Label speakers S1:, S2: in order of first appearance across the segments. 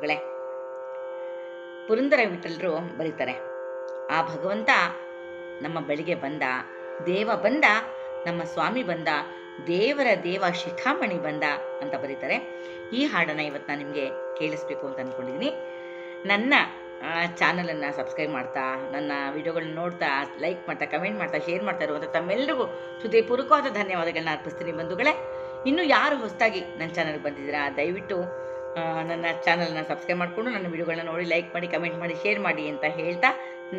S1: ಬಂಧುಗಳೇ ಪುರಂದರ ವಿಠಲರು ಬರೀತಾರೆ, ಆ ಭಗವಂತ ನಮ್ಮ ಬಳಿಗೆ ಬಂದ, ದೇವ ಬಂದ, ನಮ್ಮ ಸ್ವಾಮಿ ಬಂದ, ದೇವರ ದೇವ ಶಿಖಾಮಣಿ ಬಂದ ಅಂತ ಬರೀತಾರೆ. ಈ ಹಾಡನ್ನು ಇವತ್ತು ನಾನು ನಿಮಗೆ ಕೇಳಿಸ್ಬೇಕು ಅಂತ ಅಂದ್ಕೊಂಡಿದ್ದೀನಿ ನನ್ನ ಚಾನಲನ್ನು ಸಬ್ಸ್ಕ್ರೈಬ್ ಮಾಡ್ತಾ, ನನ್ನ ವಿಡಿಯೋಗಳನ್ನ ನೋಡ್ತಾ ಲೈಕ್ ಮಾಡ್ತಾ ಕಮೆಂಟ್ ಮಾಡ್ತಾ ಶೇರ್ ಮಾಡ್ತಾ ಇರುವಂಥ ತಮ್ಮೆಲ್ಲರಿಗೂ ಹೃದಯಪೂರ್ವಕವಾದ ಧನ್ಯವಾದಗಳನ್ನ ಅರ್ಪಿಸ್ತೀನಿ ಬಂಧುಗಳೇ. ಇನ್ನು ಯಾರು ಹೊಸದಾಗಿ ನನ್ನ ಚಾನಲ್ಗೆ ಬಂದಿದ್ದೀರಾ, ದಯವಿಟ್ಟು ನನ್ನ ಚಾನಲ್ನ ಸಬ್ಸ್ಕ್ರೈಬ್ ಮಾಡಿಕೊಂಡು ನನ್ನ ವಿಡಿಯೋಗಳನ್ನ ನೋಡಿ ಲೈಕ್ ಮಾಡಿ ಕಮೆಂಟ್ ಮಾಡಿ ಶೇರ್ ಮಾಡಿ ಅಂತ ಹೇಳ್ತಾ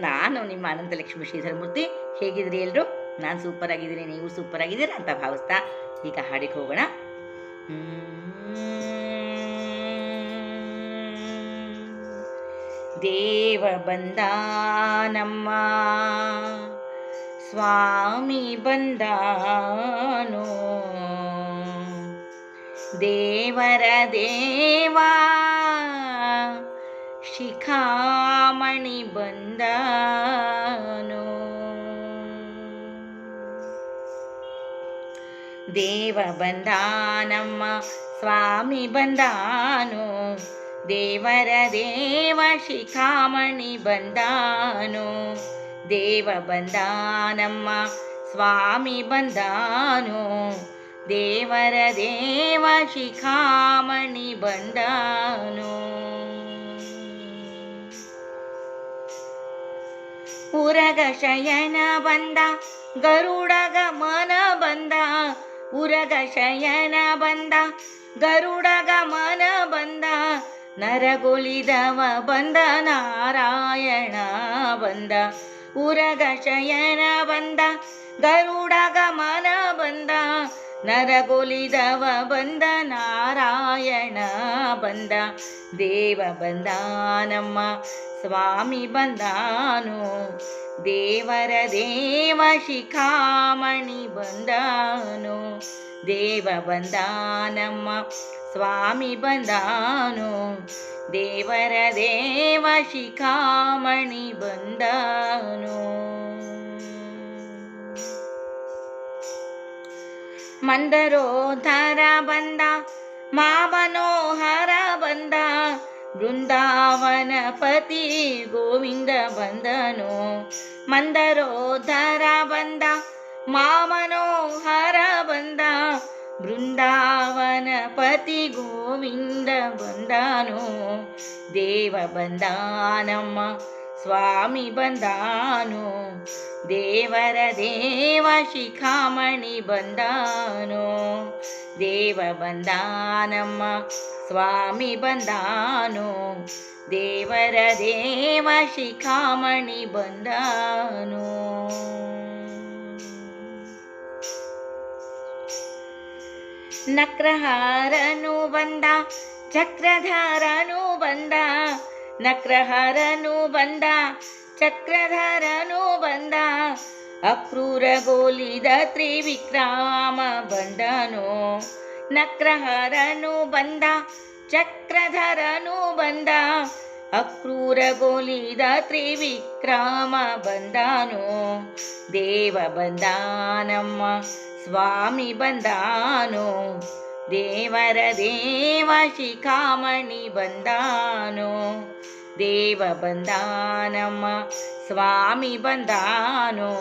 S1: ನಾನು ನಿಮ್ಮ ಅನಂತಲಕ್ಷ್ಮಿ ಶ್ರೀಧರಮೂರ್ತಿ ಹೇಗಿದ್ರಿ ಎಲ್ಲರೂ ನಾನು ಸೂಪರ್ ಆಗಿದ್ದೀನಿ, ನೀವು ಸೂಪರ್ ಆಗಿದ್ದೀರಾ ಅಂತ ಭಾವಿಸ್ತಾ ಈಗ ಹಾಡಿಗೆ ಹೋಗೋಣ. ದೇವ ಬಂದ ನಮ್ಮ ಸ್ವಾಮಿ ಬಂದಾನೋ? ದೇವರ ದೇವಾ, ಶಿಖಾಮಣಿ ಬಂದಾನೋ. ದೇವ ಬಂದಾನಮ್ಮ, ಸ್ವಾಮಿ ಬಂದಾನು. ದೇವರ ದೇವ, ಶಿಖಾಮಣಿ ಬಂದಾನು. ದೇವ ಬಂದಾನಮ್ಮ, ಸ್ವಾಮಿ ಬಂದಾನು. ದೇವರ ದೇವ ಶಿಖಾಮಣಿ ಬಂದಾನು. ಉರಗ ಶಯನ ಬಂದ, ಗರುಡ ಗಮನ ಬಂದ, ಉರಗ ಶಯನ ಬಂದ, ಗರುಡ ಗಮನ ಬಂದ ನರಗುಲಿದವ ಬಂದ, ನಾರಾಯಣ ಬಂದ, ಉರಗ ಶಯನ ಬಂದ, ಗರುಡ ಗಮನ ಬಂದ ನರಗೊಲಿದವ ಬಂದ ನಾರಾಯಣ, ಬಂದ ದೇವ ಬಂದ ನಮ್ಮ ಸ್ವಾಮಿ ಬಂದಾನು. ದೇವರ ದೇವ ಶಿಖಾಮಣಿ ಬಂದಾನು. ದೇವ ಬಂದಾನಮ್ಮ, ಸ್ವಾಮಿ ಬಂದಾನು. ದೇವರ ದೇವ ಶಿಖಾಮಣಿ ಬಂದಾನು. ಮಂದರೋಧರ ಬಂದ, ಮಾಮನೋಹರ ಬಂದ ಬೃಂದಾವನ ಪತಿ ಗೋವಿಂದ ಬಂದನು. ಮಂದರೋಧರ ಬಂದ, ಮಾಮನೋಹರ ಬಂದ ಬೃಂದಾವನ ಪತಿ ಗೋವಿಂದ ಬಂದನು. ದೇವ ಬಂದಾನಮ್ಮ ಸ್ವಾಮಿ ಬಂದಾನು. ದೇವರ ದೇವ ಶಿಖಾಮಣಿ ಬಂದಾನೋ? ದೇವ ಬಂದಾನಮ್ಮ, ಸ್ವಾಮಿ ಬಂದಾನೋ? ದೇವರ ದೇವ ಶಿಖಾಮಣಿ ಬಂದಾನೋ? ನಕ್ರಹಾರನು ಬಂದ, ಚಕ್ರಧಾರನು ಬಂದ, ನಕ್ರಹಾರನು ಬಂದ ಚಕ್ರಧಾರನು ಬಂದ, ಅಕ್ರೂರ ಗೋಲಿದ ತ್ರಿವಿಕ್ರಮ ಬಂದನು ನಕ್ರಹರನು ಬಂದ, ಚಕ್ರಧರನು ಬಂದ, ಅಕ್ರೂರ ಗೋಲಿದ ತ್ರಿವಿಕ್ರಮ ಬಂದಾನು ದೇವ ಬಂದಾನಮ್ಮ, ಸ್ವಾಮಿ ಬಂದಾನು. ದೇವರ ದೇವ ಶಿಖಾಮಣಿ ಬಂದಾನು. ದೇವ ಬಂದಾನಮ್ಮ, ಸ್ವಾಮಿ ಬಂದಾನು.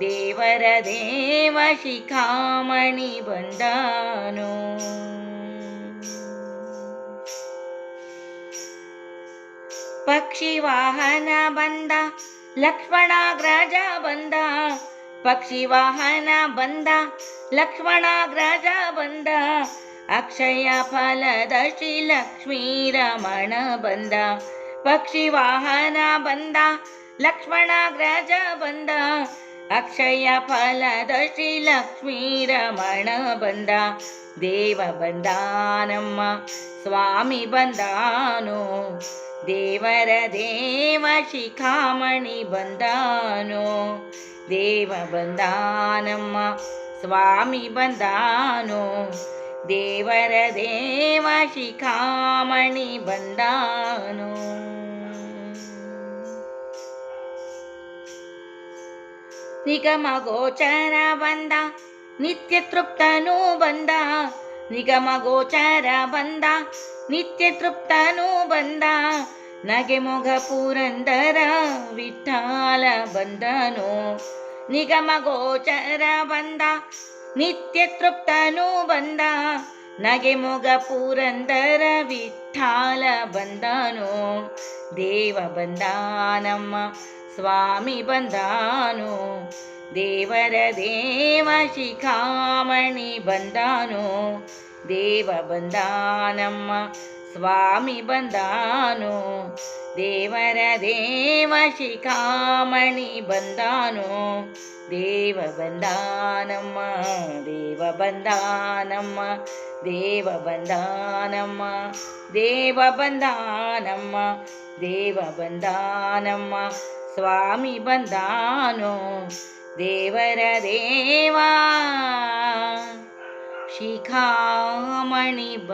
S1: ದೇವರ ದೇವ ಶಿಖಾಮಣಿ ಬಂದಾನು. ಪಕ್ಷಿ ವಾಹನ ಬಂದ, ಲಕ್ಷ್ಮಣಾಗ್ರಜ ಬಂದ. ಪಕ್ಷಿ ವಾಹನ ಬಂದ, ಲಕ್ಷ್ಮಣಾಗ್ರಜ ಬಂದ. ಅಕ್ಷಯ ಫಲದ ಶ್ರೀ ಲಕ್ಷ್ಮೀ ರಮಣ ಬಂದ. पक्षिवाहन बन्ध लक्ष्मण ग्रज अक्षय फलद श्री लक्ष्मी रमण बन्दानम्मा स्वामी बन्दानो देवर देवशिखामणि बनो देव बन्दानम्मा स्वामि बन्दानो ದೇವರ ದೇವ ಶಿಖಾಮಣಿ ಬಂದಾನು. ನಿಗಮ ಗೋಚರ ಬಂದ, ನಿತ್ಯ ತೃಪ್ತನೂ ಬಂದ. ನಿಗಮ ಗೋಚರ ಬಂದ, ನಿತ್ಯ ತೃಪ್ತನೂ ಬಂದ. ನಗೆ ಮೊಗ ಪುರಂದರ ವಿಠಾಲ ಬಂದನು. ನಿಗಮ ಗೋಚರ ಬಂದ ನಿತ್ಯ ತೃಪ್ತನು ಬಂದ. ನಗೆ ಮೊಗ ಪುರಂದರ ವಿಠಾಲ ಬಂದನು. ದೇವ ಬಂದಾನಮ್ಮ, ಸ್ವಾಮಿ ಬಂದಾನು. ದೇವರ ದೇವ ಶಿಖಾಮಣಿ ಬಂದಾನು. ದೇವ ಬಂದಾನಮ್ಮ, ಸ್ವಾಮಿ ಬಂದಾನು. ದೇವರ ದೇವ ಶಿಖಾಮಣಿ ಬಂದಾನು. देववन्दानं देवबन्दानं देव वन्दानं देव बन्दानं देव बन्दानं स्वामी बन्दानो देवरदेवा शिखामणि व